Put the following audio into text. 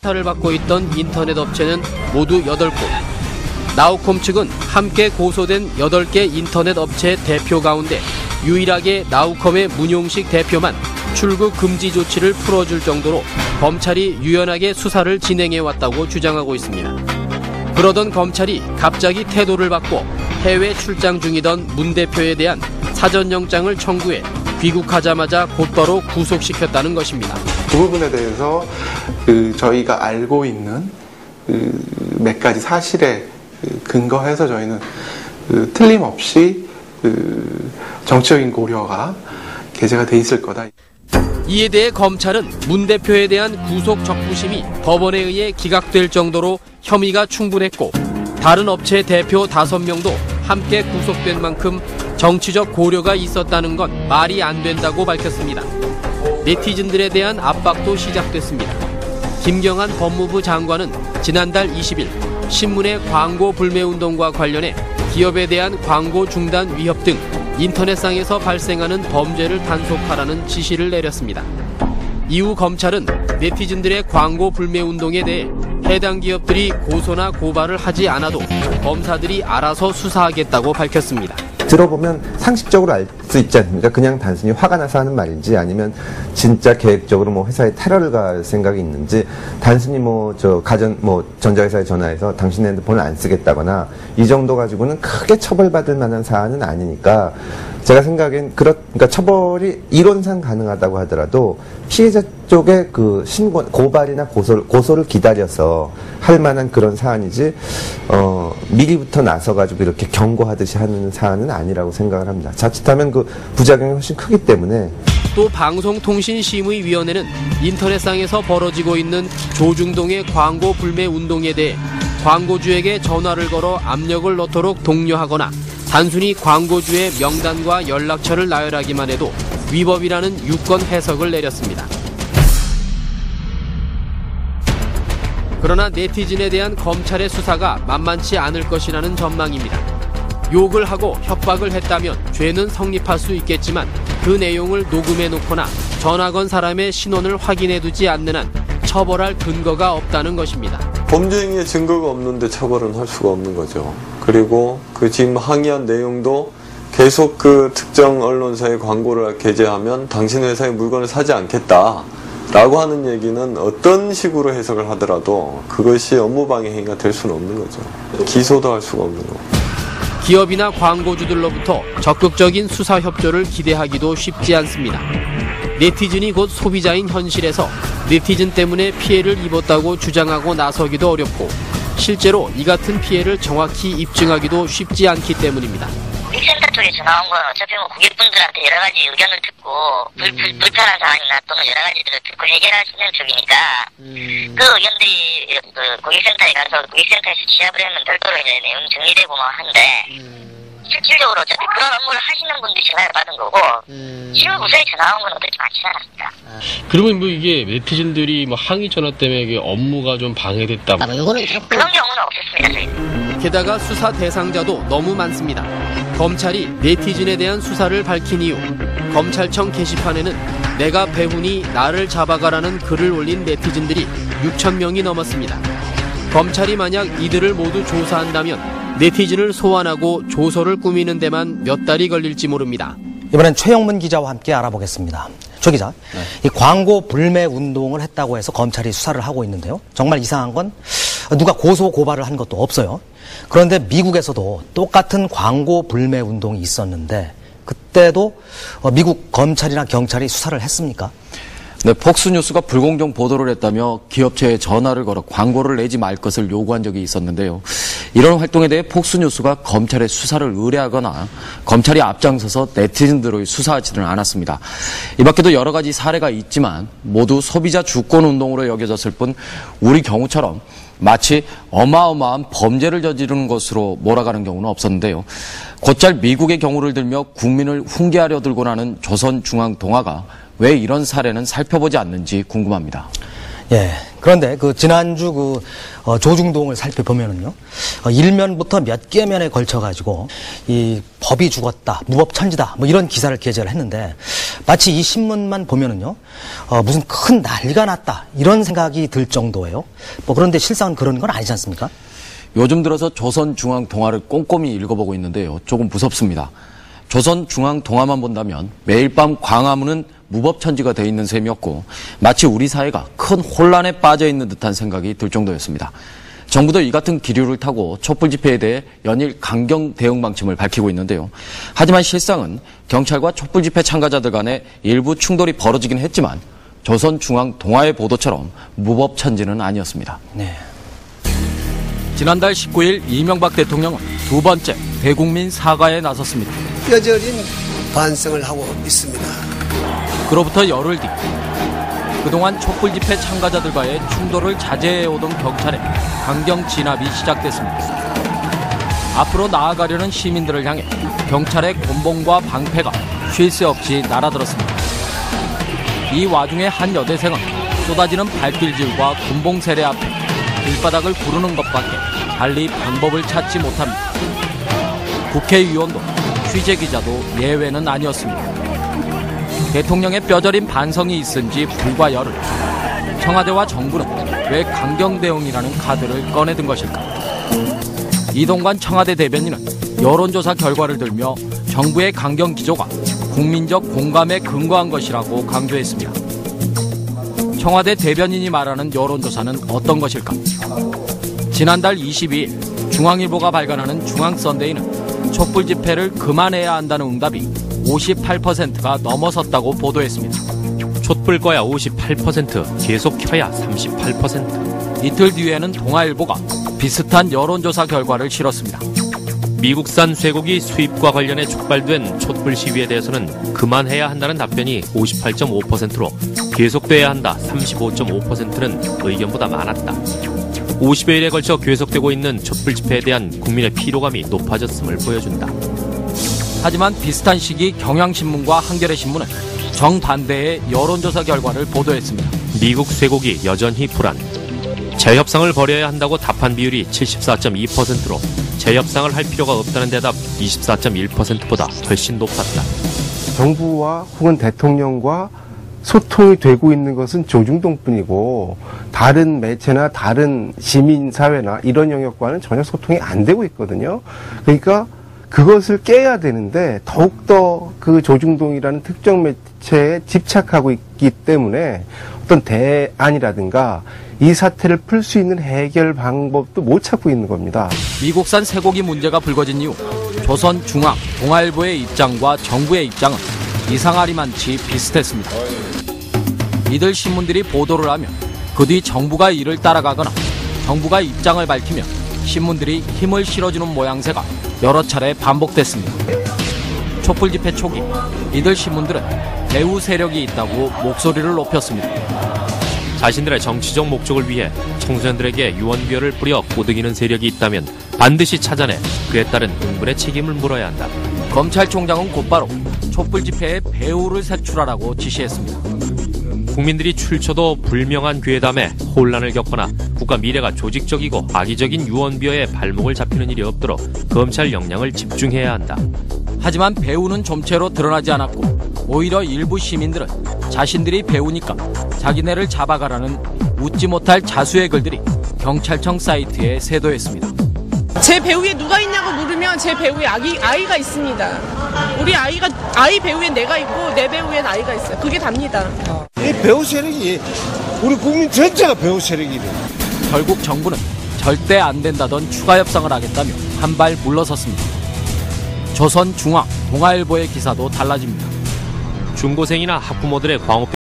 수사를 받고 있던 인터넷 업체는 모두 8곳. 나우콤 측은 함께 고소된 8개 인터넷 업체 대표 가운데 유일하게 나우컴의 문용식 대표만 출국 금지 조치를 풀어줄 정도로 검찰이 유연하게 수사를 진행해 왔다고 주장하고 있습니다. 그러던 검찰이 갑자기 태도를 바꿔 해외 출장 중이던 문 대표에 대한 사전영장을 청구해 귀국하자마자 곧바로 구속시켰다는 것입니다. 그 부분에 대해서 그 저희가 알고 있는 그 몇 가지 사실에 그 근거해서 저희는 그 틀림없이 그 정치적인 고려가 게재가 돼 있을 거다. 이에 대해 검찰은 문 대표에 대한 구속 적부심이 법원에 의해 기각될 정도로 혐의가 충분했고 다른 업체 대표 5명도 함께 구속된 만큼 정치적 고려가 있었다는 건 말이 안 된다고 밝혔습니다. 네티즌들에 대한 압박도 시작됐습니다. 김경한 법무부 장관은 지난달 20일 신문의 광고 불매 운동과 관련해 기업에 대한 광고 중단 위협 등 인터넷상에서 발생하는 범죄를 단속하라는 지시를 내렸습니다. 이후 검찰은 네티즌들의 광고 불매 운동에 대해 해당 기업들이 고소나 고발을 하지 않아도 검사들이 알아서 수사하겠다고 밝혔습니다. 들어보면 상식적으로 알 수 있지 않습니까? 그냥 단순히 화가 나서 하는 말인지 아니면 진짜 계획적으로 뭐 회사에 테러를 갈 생각이 있는지 단순히 뭐 저 가전 뭐 전자회사에 전화해서 당신 핸드폰을 안 쓰겠다거나 이 정도 가지고는 크게 처벌받을 만한 사안은 아니니까 제가 생각엔 그렇 그러니까 처벌이 이론상 가능하다고 하더라도 피해자 쪽의 그 신고 고발이나 고소를 고소를 기다려서 할 만한 그런 사안이지 어 미리부터 나서 가지고 이렇게 경고하듯이 하는 사안은 아니라고 생각을 합니다. 자칫하면 그 부작용이 훨씬 크기 때문에 또 방송통신심의위원회는 인터넷상에서 벌어지고 있는 조중동의 광고 불매 운동에 대해 광고주에게 전화를 걸어 압력을 넣도록 독려하거나 단순히 광고주의 명단과 연락처를 나열하기만 해도 위법이라는 유권 해석을 내렸습니다. 그러나 네티즌에 대한 검찰의 수사가 만만치 않을 것이라는 전망입니다. 욕을 하고 협박을 했다면 죄는 성립할 수 있겠지만 그 내용을 녹음해 놓거나 전화 건 사람의 신원을 확인해 두지 않는 한 처벌할 근거가 없다는 것입니다. 범죄 행위의 증거가 없는데 처벌은 할 수가 없는 거죠. 그리고 그 지금 항의한 내용도 계속 그 특정 언론사의 광고를 게재하면 당신 회사의 물건을 사지 않겠다. 라고 하는 얘기는 어떤 식으로 해석을 하더라도 그것이 업무방해 행위가 될 수는 없는 거죠. 기소도 할 수가 없는 거고. 기업이나 광고주들로부터 적극적인 수사 협조를 기대하기도 쉽지 않습니다. 네티즌이 곧 소비자인 현실에서 네티즌 때문에 피해를 입었다고 주장하고 나서기도 어렵고 실제로 이 같은 피해를 정확히 입증하기도 쉽지 않기 때문입니다. 고객센터 쪽에서 나온 건 어차피 뭐 고객분들한테 여러 가지 의견을 듣고 불, 불, 불편한 상황이나 또는 여러 가지들을 듣고 해결하시는 쪽이니까 그 의견들이 그 고객센터에 가서 고객센터에서 취합을 하면 별도로 이제 내용 정리되고 뭐 한데 실질적으로 어차피 그런 업무를 하시는 분들이 전화를 받은 거고 실무 부서에 전화 온건 어떻게 많지 않았습니다. 그러면 뭐 이게 네티즌들이 뭐 항의 전화 때문에 이게 업무가 좀 방해됐다. 그런 경우는 없었습니다. 저희는. 게다가 수사 대상자도 너무 많습니다. 검찰이 네티즌에 대한 수사를 밝힌 이후 검찰청 게시판에는 내가 배훈이 나를 잡아가라는 글을 올린 네티즌들이 6천 명이 넘었습니다. 검찰이 만약 이들을 모두 조사한다면 네티즌을 소환하고 조서를 꾸미는 데만 몇 달이 걸릴지 모릅니다. 이번엔 최영문 기자와 함께 알아보겠습니다. 최 기자, 이 광고 불매 운동을 했다고 해서 검찰이 수사를 하고 있는데요. 정말 이상한 건 누가 고소 고발을 한 것도 없어요. 그런데 미국에서도 똑같은 광고 불매 운동이 있었는데 그때도 어, 미국 검찰이나 경찰이 수사를 했습니까? 네, 폭스뉴스가 불공정 보도를 했다며 기업체에 전화를 걸어 광고를 내지 말 것을 요구한 적이 있었는데요. 이런 활동에 대해 폭스뉴스가 검찰에 수사를 의뢰하거나 검찰이 앞장서서 네티즌들의 수사하지는 않았습니다. 이 밖에도 여러 가지 사례가 있지만 모두 소비자 주권 운동으로 여겨졌을 뿐 우리 경우처럼 마치 어마어마한 범죄를 저지르는 것으로 몰아가는 경우는 없었는데요. 곧잘 미국의 경우를 들며 국민을 훈계하려 들고 나는 조선중앙동화가 왜 이런 사례는 살펴보지 않는지 궁금합니다. 예, 그런데 그 지난주 그 어, 조중동을 살펴보면은요, 어, 일면부터 몇 개 면에 걸쳐 가지고 이 법이 죽었다, 무법 천지다, 뭐 이런 기사를 게재를 했는데 마치 이 신문만 보면은요, 어, 무슨 큰 난리가 났다 이런 생각이 들 정도예요. 뭐 그런데 실상은 그런 건 아니지 않습니까? 요즘 들어서 조선중앙 동화를 꼼꼼히 읽어보고 있는데요. 조금 무섭습니다. 조선 중앙동화만 본다면 매일 밤 광화문은 무법천지가 돼 있는 셈이었고 마치 우리 사회가 큰 혼란에 빠져 있는 듯한 생각이 들 정도였습니다. 정부도 이 같은 기류를 타고 촛불 집회에 대해 연일 강경 대응 방침을 밝히고 있는데요. 하지만 실상은 경찰과 촛불 집회 참가자들 간에 일부 충돌이 벌어지긴 했지만 조선중앙동화의 보도처럼 무법천지는 아니었습니다. 네. 지난달 19일 이명박 대통령은 두 번째 대국민 사과에 나섰습니다. 뼈저린 반성을 하고 있습니다. 그로부터 열흘 뒤 그동안 촛불 집회 참가자들과의 충돌을 자제해오던 경찰의 강경 진압이 시작됐습니다. 앞으로 나아가려는 시민들을 향해 경찰의 곤봉과 방패가 쉴 새 없이 날아들었습니다. 이 와중에 한 여대생은 쏟아지는 발길질과 군봉 세례 앞에 길바닥을 구르는 것밖에 달리 방법을 찾지 못합니다. 국회의원도 취재 기자도 예외는 아니었습니다. 대통령의 뼈저린 반성이 있은 지 불과 열흘. 청와대와 정부는 왜 강경 대응이라는 카드를 꺼내든 것일까? 이동관 청와대 대변인은 여론조사 결과를 들며 정부의 강경 기조가 국민적 공감에 근거한 것이라고 강조했습니다. 청와대 대변인이 말하는 여론조사는 어떤 것일까? 지난달 22일 중앙일보가 발간하는 중앙선데이는 촛불 집회를 그만해야 한다는 응답이 58%가 넘어섰다고 보도했습니다. 촛불 거야 58%, 계속 켜야 38%. 이틀 뒤에는 동아일보가 비슷한 여론조사 결과를 실었습니다. 미국산 쇠고기 수입과 관련해 촉발된 촛불 시위에 대해서는 그만해야 한다는 답변이 58.5%로 계속돼야 한다 35.5%는 의견보다 많았다. 50여일에 걸쳐 계속되고 있는 촛불 집회에 대한 국민의 피로감이 높아졌음을 보여준다. 하지만 비슷한 시기 경향신문과 한겨레 신문은 정반대의 여론조사 결과를 보도했습니다. 미국 쇠고기 여전히 불안. 재협상을 벌여야 한다고 답한 비율이 74.2%로 재협상을 할 필요가 없다는 대답 24.1%보다 훨씬 높았다. 정부와 혹은 대통령과 소통이 되고 있는 것은 조중동뿐이고 다른 매체나 다른 시민 사회나 이런 영역과는 전혀 소통이 안 되고 있거든요. 그러니까 그것을 깨야 되는데 더욱더 그 조중동이라는 특정 매체에 집착하고 있기 때문에 어떤 대안이라든가 이 사태를 풀 수 있는 해결 방법도 못 찾고 있는 겁니다. 미국산 쇠고기 문제가 불거진 이후 조선 중앙 동아일보의 입장과 정부의 입장은 이상하리만치 비슷했습니다. 이들 신문들이 보도를 하면 그뒤 정부가 이를 따라가거나 정부가 입장을 밝히면 신문들이 힘을 실어주는 모양새가 여러 차례 반복됐습니다. 촛불 집회 초기 이들 신문들은 배후 세력이 있다고 목소리를 높였습니다. 자신들의 정치적 목적을 위해 청소년들에게 유언비어를 뿌려 꼬드기는 세력이 있다면 반드시 찾아내 그에 따른 응분의 책임을 물어야 한다. 검찰총장은 곧바로 촛불 집회에 배후를 색출하라고 지시했습니다. 국민들이 출처도 불명한 괴담에 혼란을 겪거나 국가 미래가 조직적이고 악의적인 유언비어에 발목을 잡히는 일이 없도록 검찰 역량을 집중해야 한다. 하지만 배우는 점체로 드러나지 않았고 오히려 일부 시민들은 자신들이 배우니까 자기네를 잡아가라는 웃지 못할 자수의 글들이 경찰청 사이트에 세도했습니다. 제 배우에 누가 있냐고 물으면 제 배우에 아기, 아이가 있습니다. 우리 아이가 아이 배우에 내가 있고 내 배우엔 아이가 있어요. 그게 답니다. 이 배우 세력이 우리 국민 전체가 배우 세력이래. 결국 정부는 절대 안 된다던 추가 협상을 하겠다며 한 발 물러섰습니다. 조선 중앙 동아일보의 기사도 달라집니다. 중고생이나 학부모들의 광업